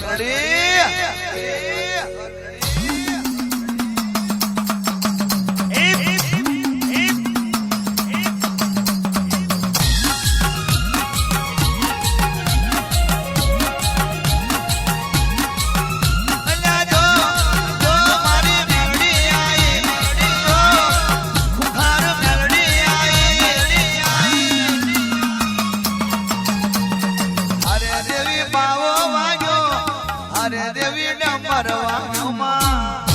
અરે અરે દેવી ને મરવામાં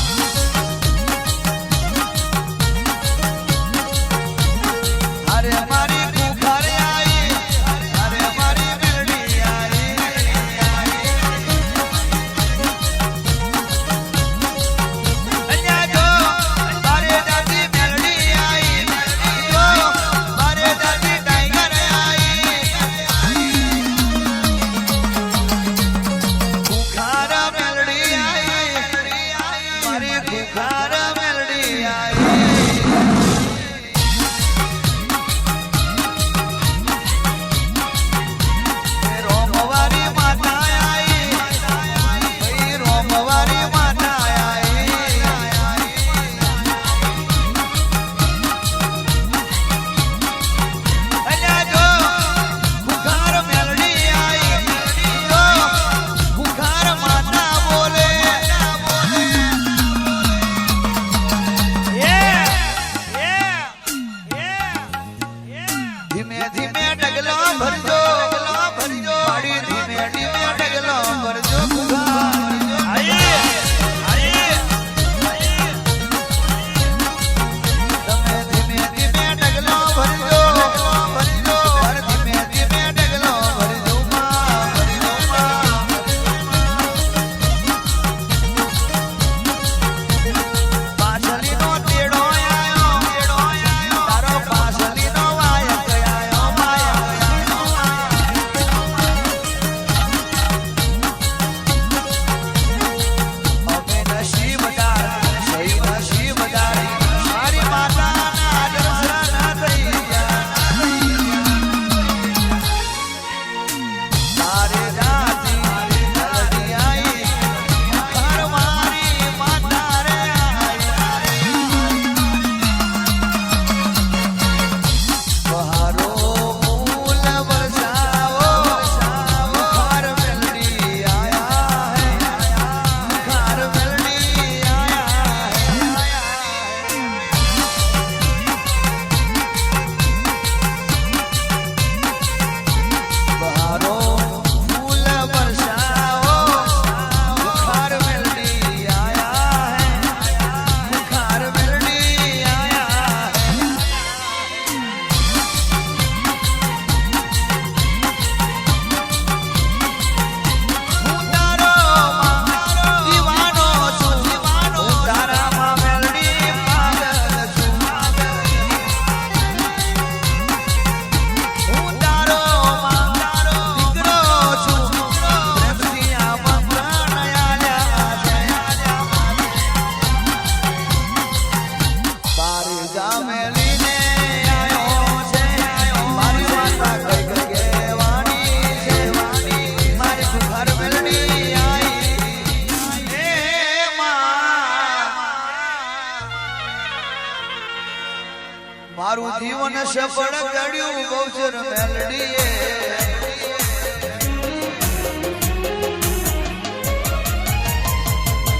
જીવન સફળ ગળ્યું બહુચર મેલડીએ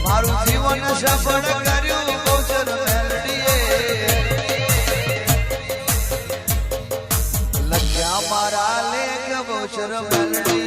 મારું જીવન સફળ કર્યું બહુચર મેલડીએ લખ્યા મારા લેખ બહુચર મેલડીએ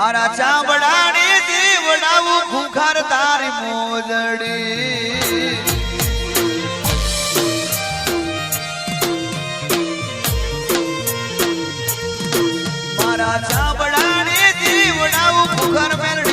મારા ચામડાની દેવડાવું ખુખાર તારી મોજડી. મારા ચામડાની દેવડાવું ખુખાર મેલડી.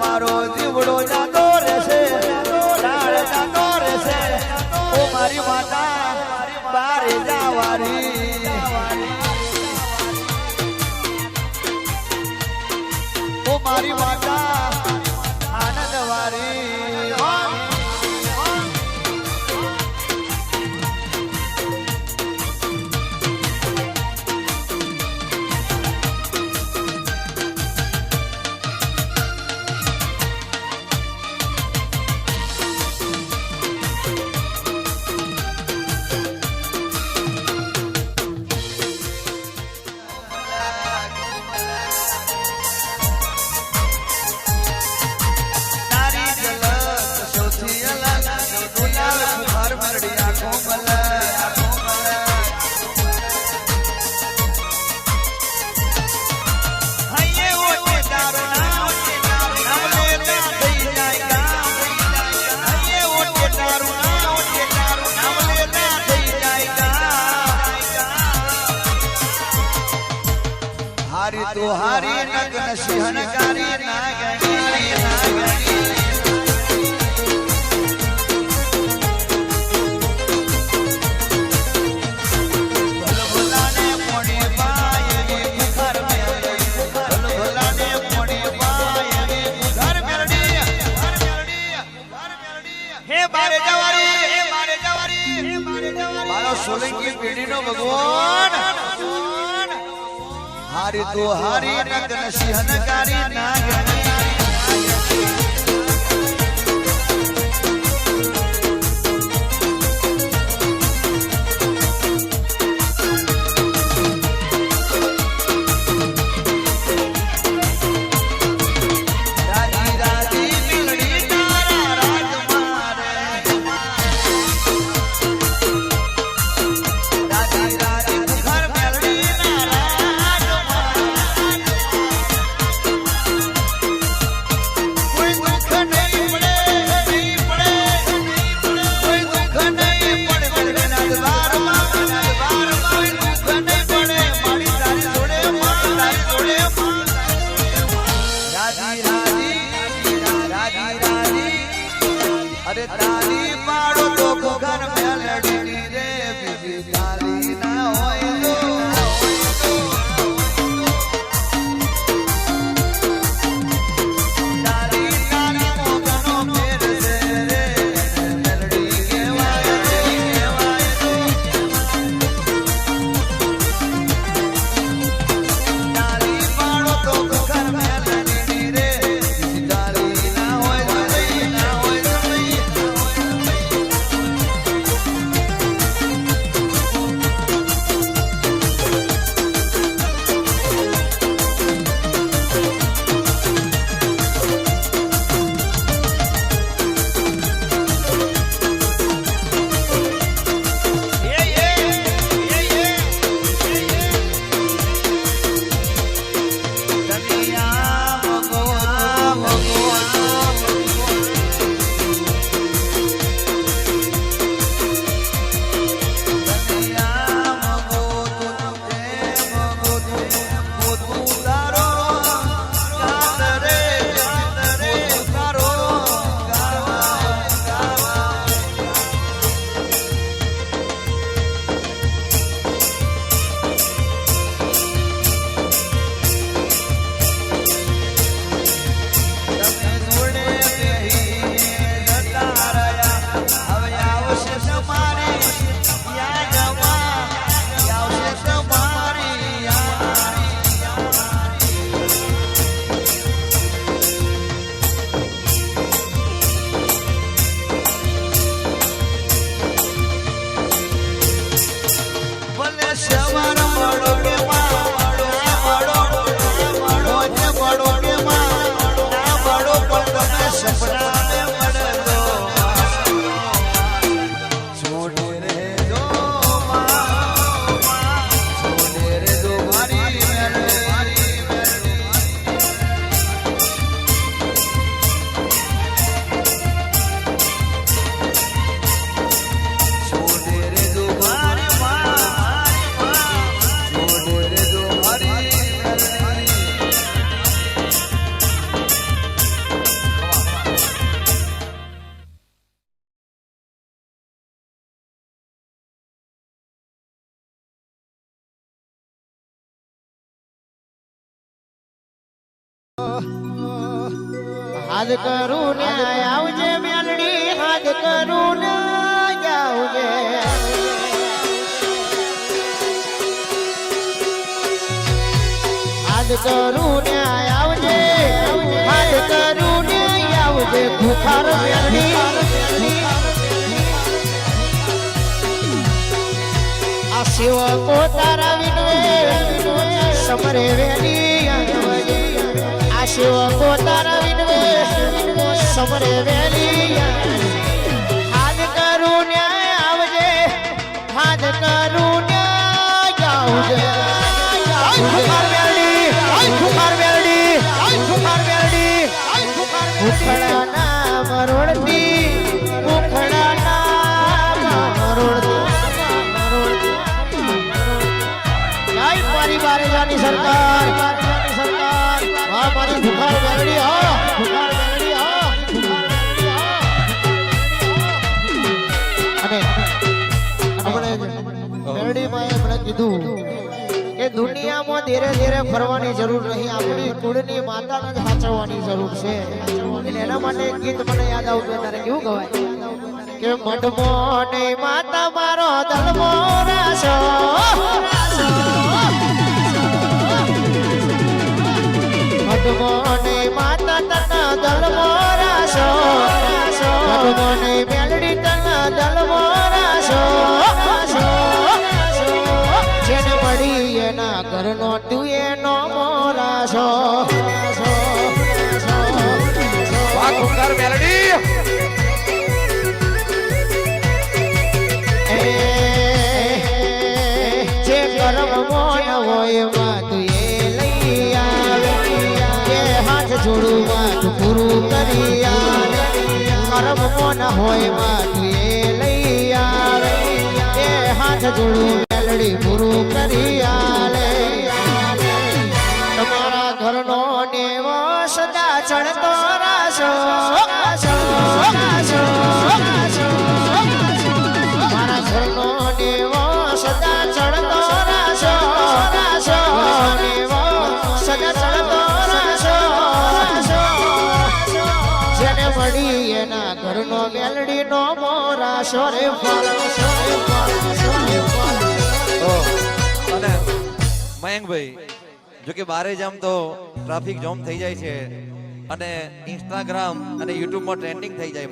મારો જીવડો જાતો રહેશે ડાળ જાતો રહેશે. ઓ મારી માતા બારે જાવારી મારી માતા કુહારી નગ્ન સિંહણકારી નાગણી હારી તો હારી નગ્ન સિંહનકારી નાગની અરે હાથ કરું ન્યાય આવજે મેલડી હાથ કરું ન્યાય આવજે. કરું ન્યાય આવજે, હાથ કરું ન્યાય આવજે, ભૂખાર આ સેવકો તારા વિનવે સમરે વેલી આ સેવકો તારા વિનવે સમરે વેલી હાથ કરું ન્યાય આવજે હાથ કરું ન્યાય આવજે ભૂખાર વેલડી ભૂખાર વેલડી ભૂખાર વેલડી ભૂખડા દુનિયામાં ધીરે ધીરે ફરવાની જરૂર નહીં. આપણી કુળની માતાને જ સાચવવાની જરૂર છે. એના માટે ગીત મને યાદ આવતું ત્યારે કેવું કહેવાય? કે મઢમો ને માતા મારો ધર્મો રાશો. મઢમો ને માતા તના ધર્મો રાશો. મઢમો ને મેલડી તના ધર્મો રાસો એના તુએ નો મોરાશો જે કરમ મોન હોયમાં તું લઈ આવે જે હાથ જોડું માં પૂરું કરી આવે. મોન હોયમાં તું લઈ આવે જે હાથ જોડું મેલડી પૂરું કરી સોરે ફળ સોરે ફળ સોરે ફળ. ઓ, અને મયંકભાઈ જો કે બારે જામ તો ટ્રાફિક જામ થઈ જાય છે અને ઇન્સ્ટાગ્રામ અને યુટ્યુબમાં ટ્રેન્ડિંગ થઈ જાય